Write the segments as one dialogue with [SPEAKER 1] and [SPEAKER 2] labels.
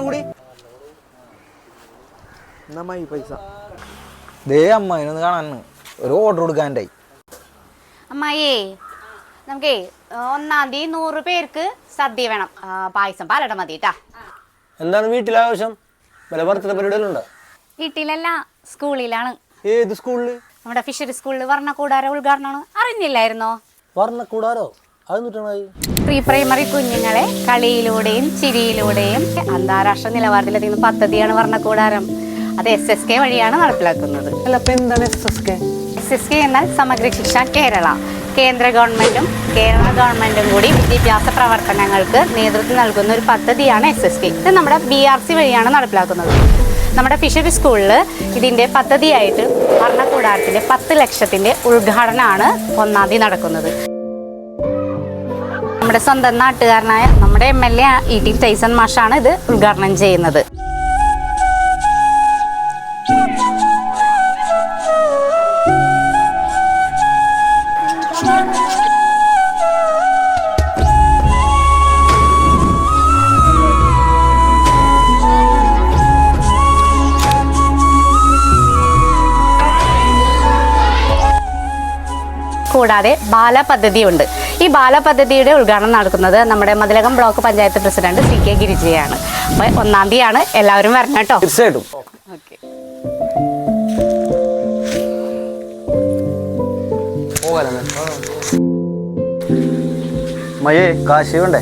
[SPEAKER 1] കൂടി. പൈസ.
[SPEAKER 2] ദേ അമ്മേനൊന്ന് കാണാൻ ഒരു ഓർഡർ കൊടുക്കാണ്ടായി
[SPEAKER 3] അമ്മായിയേ നമുക്കേ ഒന്നാം തീയതി നൂറ് പേർക്ക് സദ്യ വേണം. ആ, പായസം പാലട മതി കേട്ടാ
[SPEAKER 1] എന്താണ് വീട്ടിലെ ആവശ്യം? വല്ല ബർത്ത്ഡേ പരിപാടികളുണ്ടോ
[SPEAKER 3] വീട്ടിലല്ല സ്കൂളിലാണ്.
[SPEAKER 1] ഏത് സ്കൂളിൽ
[SPEAKER 3] നമ്മുടെ ഫിഷറി സ്കൂളിൽ വർണക്കൂടാര ഉദ്ഘാടനമാണ്. അറിഞ്ഞില്ലായിരുന്നോ?
[SPEAKER 1] അത് നൂറ്റാണായി
[SPEAKER 3] പ്രീ പ്രൈമറി കുഞ്ഞുങ്ങളെ കളിയിലൂടെയും ചിരിയിലൂടെയും അന്താരാഷ്ട്ര നിലവാരത്തിലെത്തിക്കുന്ന പദ്ധതിയാണ് വർണക്കൂടാരം. അത് എസ് എസ് കെ വഴിയാണ് നടപ്പിലാക്കുന്നത്.
[SPEAKER 1] അല്ല എന്താണ് S S K
[SPEAKER 3] S S K എന്നാൽ സമഗ്ര ശിക്ഷ കേരള. കേന്ദ്ര ഗവൺമെന്റും കേരള ഗവൺമെന്റും കൂടി വിദ്യാഭ്യാസ പ്രവർത്തനങ്ങൾക്ക് നേതൃത്വം നൽകുന്ന ഒരു പദ്ധതിയാണ് എസ് എസ് കെ ഇത് നമ്മുടെ ബി ആർ സി വഴിയാണ് നടപ്പിലാക്കുന്നത്. നമ്മുടെ ഫിഷറി സ്കൂളിൽ ഇതിന്റെ പദ്ധതിയായിട്ട് ഭരണകൂടാരത്തിന്റെ പത്ത് ലക്ഷത്തിന്റെ ഉദ്ഘാടനമാണ് ഒന്നാം തീയതി നടക്കുന്നത്. നമ്മുടെ സ്വന്തം നാട്ടുകാരനായ നമ്മുടെ M L A E T Taison മാഷാണ് ഇത് ഉദ്ഘാടനം ചെയ്യുന്നത്. കൂടാതെ ബാലപദ്ധതിയുണ്ട് ഈ ബാലപദ്ധതിയുടെ ഉദ്ഘാടനം നടക്കുന്നത് നമ്മുടെ Mathilakam block panchayat president C K ഗിരിജയാണ്. അപ്പോൾ ഒന്നാം തീയതിയാണ്. എല്ലാവരും വരണം കേട്ടോ.
[SPEAKER 1] തീർച്ചയായിട്ടും. മയേ കാശി വേണ്ടേ?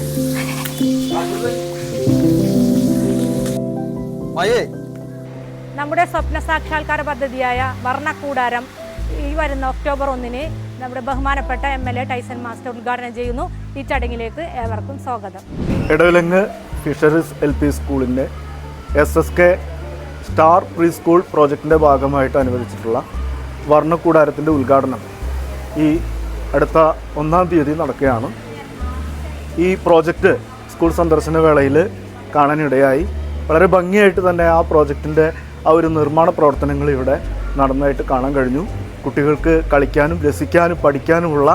[SPEAKER 1] മയേ
[SPEAKER 4] നമ്മുടെ സ്വപ്ന സാക്ഷാത്കാര പദ്ധതിയായ വർണക്കൂടാരം ഈ വരുന്ന ഒക്ടോബർ ഒന്നിന് നമ്മുടെ ബഹുമാനപ്പെട്ട M L A Taison master ഉദ്ഘാടനം ചെയ്യുന്നു. ഈ ചടങ്ങിലേക്ക് ഏവർക്കും സ്വാഗതം.
[SPEAKER 5] ഇടവിലങ്ങ് ഫിഷറീസ് എൽ പി സ്കൂളിന്റെ S S K star pre school പ്രോജക്റ്റിന്റെ ഭാഗമായിട്ട് അനുവദിച്ചിട്ടുള്ള വർണക്കൂടാരത്തിന്റെ ഉദ്ഘാടനം ഈ അടുത്ത ഒന്നാം തീയതി നടക്കുകയാണ്. ഈ പ്രോജക്റ്റ് സ്കൂൾ സന്ദർശന വേളയിൽ കാണാനിടയായി. വളരെ ഭംഗിയായിട്ട് തന്നെ ആ പ്രോജക്റ്റിന്റെ ആ ഒരു നിർമ്മാണ പ്രവർത്തനങ്ങൾ ഇവിടെ നടന്നതായിട്ട് കാണാൻ കഴിഞ്ഞു. കുട്ടികൾക്ക് കളിക്കാനും രസിക്കാനും പഠിക്കാനുമുള്ള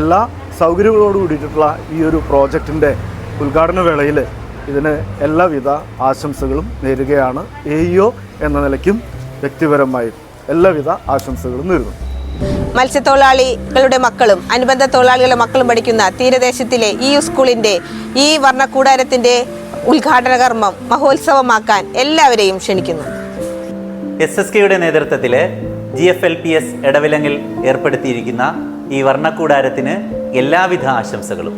[SPEAKER 5] എല്ലാ സൗകര്യങ്ങളോട് കൂടിയിട്ടുള്ള ഈ ഒരു പ്രോജക്റ്റിന്റെ ഉദ്ഘാടന വേളയിൽ ഇതിന് എല്ലാവിധ ആശംസകളും നേരുകയാണ്. എ എന്ന നിലയ്ക്കും വ്യക്തിപരമായും എല്ലാവിധ ആശംസകളും നേരുന്നു.
[SPEAKER 6] മത്സ്യത്തൊഴിലാളികളുടെ മക്കളും അനുബന്ധ തൊഴിലാളികളുടെ മക്കളും പഠിക്കുന്ന തീരദേശത്തിലെ ഈ സ്കൂളിന്റെ ഈ വർണക്കൂടാരത്തിന്റെ ഉദ്ഘാടന കർമ്മം മഹോത്സവമാക്കാൻ എല്ലാവരെയും ക്ഷണിക്കുന്നു.
[SPEAKER 7] എസ് എസ് കെയുടെ നേതൃത്വത്തിൽ G F L P S ഇടവിലങ്ങിൽ ഏർപ്പെടുത്തിയിരിക്കുന്ന ഈ വർണക്കൂടാരത്തിന് എല്ലാവിധ ആശംസകളും.